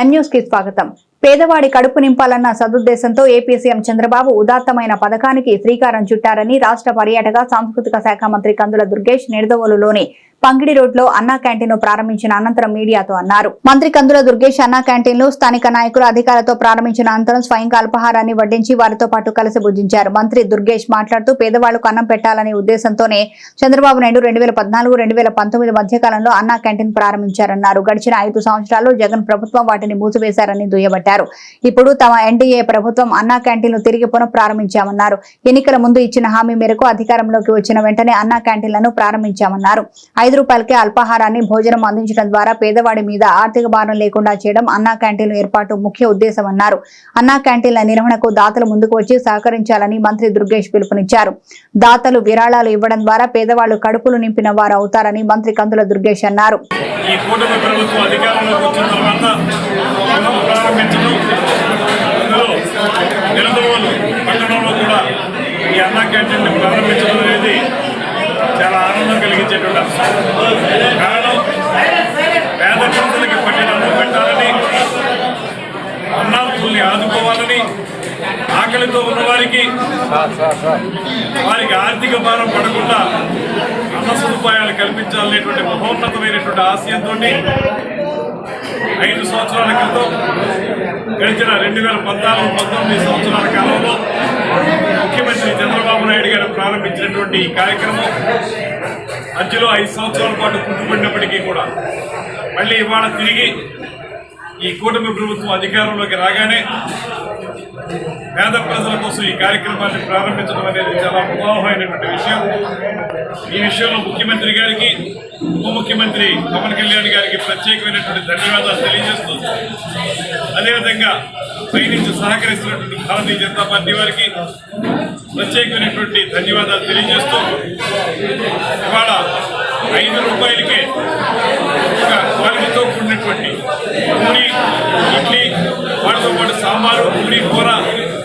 ఎం న్యూస్కి స్వాగతం. పేదవాడి కడుపు నింపాలన్న సదుద్దేశంతో ఏపీ సీఎం చంద్రబాబు ఉదాత్తమైన పథకానికి శ్రీకారం చుట్టారని రాష్ట్ర పర్యాటక సాంస్కృతిక శాఖ మంత్రి కందుల దుర్గేష్ నిడదవోలులోని పంగిడి రోడ్లో అన్నా క్యాంటీన్ను ప్రారంభించిన అనంతరం మీడియాతో అన్నారు. మంత్రి కందుల దుర్గేష్ అన్నా క్యాంటీన్ను స్థానిక నాయకులు అధికారులతో ప్రారంభించిన అనంతరం స్వయంగా అల్పాహారాన్ని వడ్డించి వారితో పాటు కలిసి భుజించారు. మంత్రి దుర్గేష్ మాట్లాడుతూ పేదవాళ్ళకు అన్నం పెట్టాలనే ఉద్దేశంతోనే చంద్రబాబు నాయుడు రెండు వేల పద్నాలుగు రెండు వేల పంతొమ్మిది మధ్యకాలంలో అన్నా క్యాంటీన్ ప్రారంభించారన్నారు. గడిచిన ఐదు సంవత్సరాల్లో జగన్ ప్రభుత్వం వాటిని మూసివేశారని దుయ్యబట్టారు. ఇప్పుడు తమ ఎన్డీఏ ప్రభుత్వం అన్నా క్యాంటీన్లు తిరిగి పునః ప్రారంభించామన్నారు ఎన్నికల ముందు ఇచ్చిన హామీ మేరకు అధికారంలోకి వచ్చిన వెంటనే అన్నా క్యాంటీన్లను ప్రారంభించామన్నారు. ఐదు రూపాయలకే అల్పాహారాన్ని భోజనం అందించడం ద్వారా పేదవాడి మీద ఆర్థిక భారం లేకుండా చేయడం అన్నా క్యాంటీన్ల ఏర్పాటు ముఖ్య ఉద్దేశం అన్నారు అన్నా క్యాంటీన్ల నిర్వహణకు దాతలు ముందుకు వచ్చి సహకరించాలని మంత్రి దుర్గేష్ పిలుపునిచ్చారు. దాతలు విరాళాలు ఇవ్వడం ద్వారా పేదవాళ్ళు కడుపులు నింపిన వారు అవుతారని మంత్రి కందుల దుర్గేష్ అన్నారు. ప్రారంభించడం. అందులో నిలదవోలు పట్టణంలో కూడా ఈ అన్నా క్యాంటీన్ని ప్రారంభించడం అనేది చాలా ఆనందం కలిగించేటువంటి అంశం. కారణం పేద ప్రజలకి పట్టిన అన్నం పెట్టాలని అన్నాల్ని ఆదుకోవాలని ఆకలితో ఉన్నవారికి వారికి ఆర్థిక భారం పడకుండా అన్న సదుపాయాలు కల్పించాలనేటువంటి మహోన్నతమైనటువంటి ఆశయంతో ఐదు సంవత్సరాల క్రితం గడిచిన రెండు వేల పద్నాలుగు పంతొమ్మిది సంవత్సరాల కాలంలో ముఖ్యమంత్రి చంద్రబాబు నాయుడు గారు ప్రారంభించినటువంటి ఈ కార్యక్రమం మధ్యలో ఐదు సంవత్సరాల పాటు కుంటుపడినప్పటికీ కూడా మళ్ళీ ఇవాళ తిరిగి ఈ కూటమి ప్రభుత్వం అధికారంలోకి రాగానే పేద ప్రజల కోసం ఈ కార్యక్రమాన్ని ప్రారంభించడం అనేది చాలా ఉదాహమైనటువంటి విషయం. ఈ విషయంలో ముఖ్యమంత్రి గారికి ఉప ముఖ్యమంత్రి పవన్ కళ్యాణ్ గారికి ప్రత్యేకమైనటువంటి ధన్యవాదాలు తెలియజేస్తూ అదేవిధంగా పైనుంచి సహకరిస్తున్నటువంటి భారతీయ జనతా పార్టీ వారికి ప్రత్యేకమైనటువంటి ధన్యవాదాలు తెలియజేస్తూ ఇవాళ ఐదు రూపాయలకే వాటితో పాటు సాంబారు పూరి కూర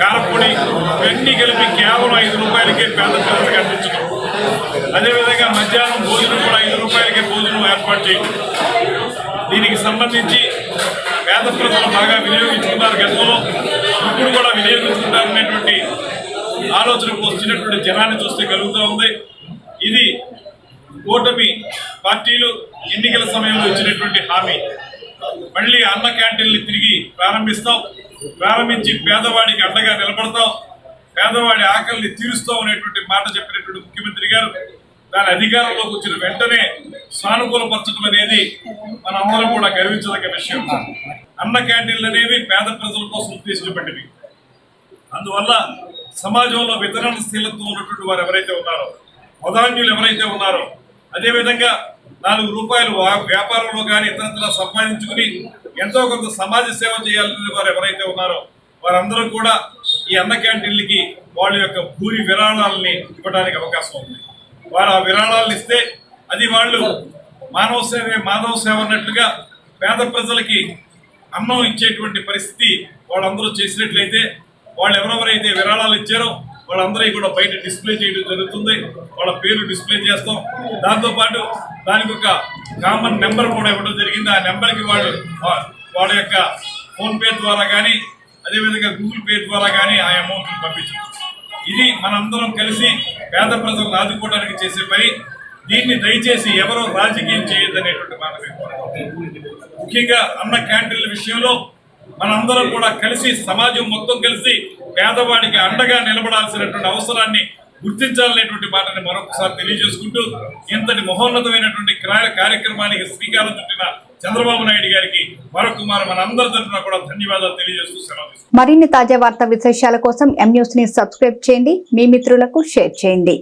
కారపొడి ఇవన్నీ కలిపి కేవలం ఐదు రూపాయలకే పేద ప్రజలకు అందించడం అదేవిధంగా మధ్యాహ్నం భోజనం కూడా ఐదు రూపాయలకే భోజనం ఏర్పాటు చేయడం దీనికి సంబంధించి పేద ప్రజలు బాగా వినియోగించుకున్నారు గతంలో. ఇప్పుడు కూడా వినియోగించుకుంటారనేటువంటి ఆలోచనకు వచ్చినటువంటి జనాన్ని చూస్తే కలుగుతూ ఉంది. ఇది కూటమి పార్టీలు ఎన్నికల సమయంలో ఇచ్చినటువంటి హామీ. మళ్ళీ అన్న క్యాంటీన్లు తిరిగి ప్రారంభిస్తాం. ప్రారంభించి పేదవాడికి అండగా నిలబడతాం. పేదవాడి ఆకలిని తీరుస్తాం అనేటువంటి మాట చెప్పినటువంటి ముఖ్యమంత్రి గారు దాని అధికారంలోకి వచ్చిన వెంటనే సానుకూలపరచడం అనేది మనందరం కూడా గర్వించదగ్గ విషయం. అన్న క్యాంటీన్లు అనేవి పేద ప్రజల కోసం ఉద్దేశించబడినవి. అందువల్ల సమాజంలో వితరణ స్థిరత్వం ఉన్నటువంటి వారు ఎవరైతే ఉన్నారో ప్రధాన్యులు ఎవరైతే ఉన్నారో అదేవిధంగా నాలుగు రూపాయలు వ్యాపారంలో కానీ ఇతరత్ర సంపాదించుకుని ఎంతో కొంత సమాజ సేవ చేయాలని వారు ఎవరైతే ఉన్నారో వారందరూ కూడా ఈ అన్న క్యాంటీన్లకి వాళ్ళ యొక్క భూరి విరాళాలని ఇవ్వడానికి అవకాశం ఉంది. వారు ఆ విరాళాలను ఇస్తే అది వాళ్ళు మానవ సేవే మానవ సేవ అన్నట్లుగా పేద ప్రజలకి అన్నం ఇచ్చేటువంటి పరిస్థితి వాళ్ళందరూ చేసినట్లయితే వాళ్ళు ఎవరెవరైతే విరాళాలు ఇచ్చారో వాళ్ళందరూ కూడా బయట డిస్ప్లే చేయడం జరుగుతుంది. వాళ్ళ పేరు డిస్ప్లే చేస్తాం. దాంతోపాటు దానికి ఒక కామన్ నెంబర్ కూడా ఇవ్వడం జరిగింది. ఆ నెంబర్కి వాళ్ళు వాళ్ళ యొక్క ఫోన్పే ద్వారా కానీ అదేవిధంగా గూగుల్ పే ద్వారా కానీ ఆ అమౌంట్ని పంపించడం. ఇది మనందరం కలిసి పేద ప్రజలను ఆదుకోవడానికి చేసే పని. దీన్ని దయచేసి ఎవరో రాజకీయం చేయొద్దనేటువంటి మాట ముఖ్యంగా అన్న క్యాంటీన్ల విషయంలో మనందరం కూడా కలిసి సమాజం మొత్తం కలిసి పేదవాడికి అండగా నిలబడాల్సినటువంటి అవసరాన్ని గుర్తించాలనేటువంటి మాటని మరొకసారి తెలియజేసుకుంటూ ఇంతటి మహోన్నతమైనటువంటి క్రా- కార్యక్రమానికి శ్రీకారం చుట్టిన చంద్రబాబు నాయుడు గారికి మరొకమారు మన మనందరి తరఫున కూడా ధన్యవాదాలు తెలియజేస్తూ సెలవు మరిన్ని తాజా వార్తా విశేషాల కోసం ఎం న్యూస్ని సబ్స్క్రైబ్ చేయండి. మీ మిత్రులకు షేర్ చేయండి.